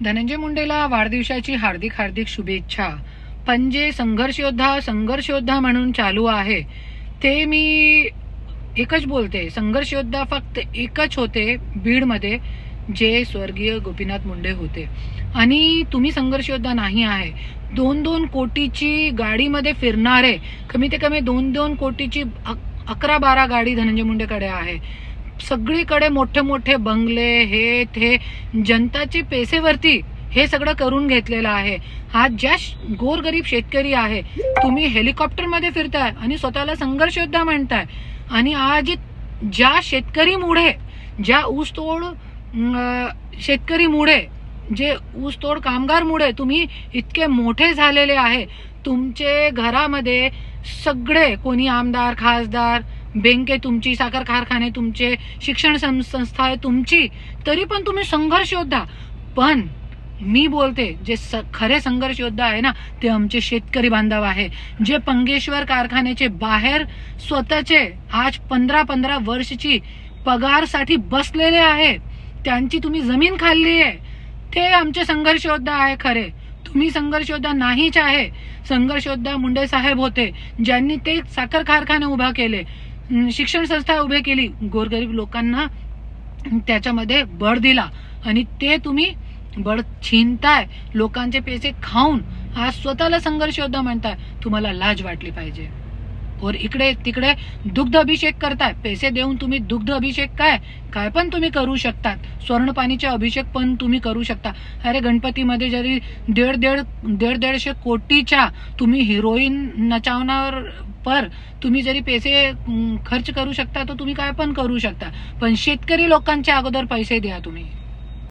धनंजय मुंडेला वाढदिवसाची हार्दिक हार्दिक शुभेच्छा. पण जे संघर्षयोद्धा म्हणून चालू आहे. ते मी एकच बोलते संघर्षयोद्धा फक्त एकच होते बीडमध्ये जे स्वर्गीय गोपीनाथ मुंडे होते. आणि तुम्ही संघर्षयोद्धा नाही आहे. दोन दोन कोटीची गाडीमध्ये फिरणारे कमी ते कमी दोन दोन कोटीची अक- अकरा बारा गाडी धनंजय मुंडेकडे आहे. सगळीकडे मोठे मोठे बंगले हे ते जनताची पैसेवरती हे सगळं करून घेतलेलं आहे. हा ज्या श- गोरगरीब शेतकरी आहे तुम्ही हेलिकॉप्टरमध्ये फिरताय आणि स्वतःला संघर्ष योद्धा म्हणताय. आणि आज ज्या शेतकरीमुळे ज्या ऊसतोड शेतकरीमुळे जे ऊसतोड कामगारमुळे तुम्ही इतके मोठे झालेले आहे तुमचे घरामध्ये सगळे कोणी आमदार खासदार बँके तुमची साखर कारखाने तुमचे शिक्षण सं- संस्था आहे तुमची तरी पण तुम्ही संघर्ष योद्धा. पण मी बोलते जे स- खरे संघर्ष योद्धा आहे ना ते आमचे शेतकरी बांधव आहे. जे पंगेश्वर कारखान्याचे बाहेर स्वतःचे आज पंधरा पंधरा वर्षची पगारसाठी बसलेले आहे. त्यांची तुम्ही जमीन खाल्ली आहे. ते आमचे संघर्ष योद्धा आहे खरे. तुम्ही संघर्ष योद्धा नाहीच आहे. संघर्ष योद्धा मुंडे साहेब होते ज्यांनी ते साखर कारखाने उभा केले. शिक्षण संस्था उभे केली. गोरगरीब लोकांना त्याच्यामध्ये बळ दिला. आणि ते तुम्ही बळ छिनताय. लोकांचे पैसे खाऊन आज स्वतःला संघर्ष योद्धा म्हणताय. तुम्हाला लाज वाटली पाहिजे. और इकडे तिकडे दुग्ध अभिषेक करताय. पैसे देऊन तुम्ही दुग्ध अभिषेक काय? काय पण तुम्ही करू शकतात. स्वर्णपाणीचे अभिषेक पण तुम्ही करू शकता. अरे गणपतीमध्ये जरी दीड दीड दीड दीडशे कोटीच्या तुम्ही हिरोईन नचावणार पर तुम्ही जरी पैसे खर्च करू शकता तर तुम्ही काय पण करू शकता. पण शेतकरी लोकांच्या अगोदर पैसे द्या तुम्ही.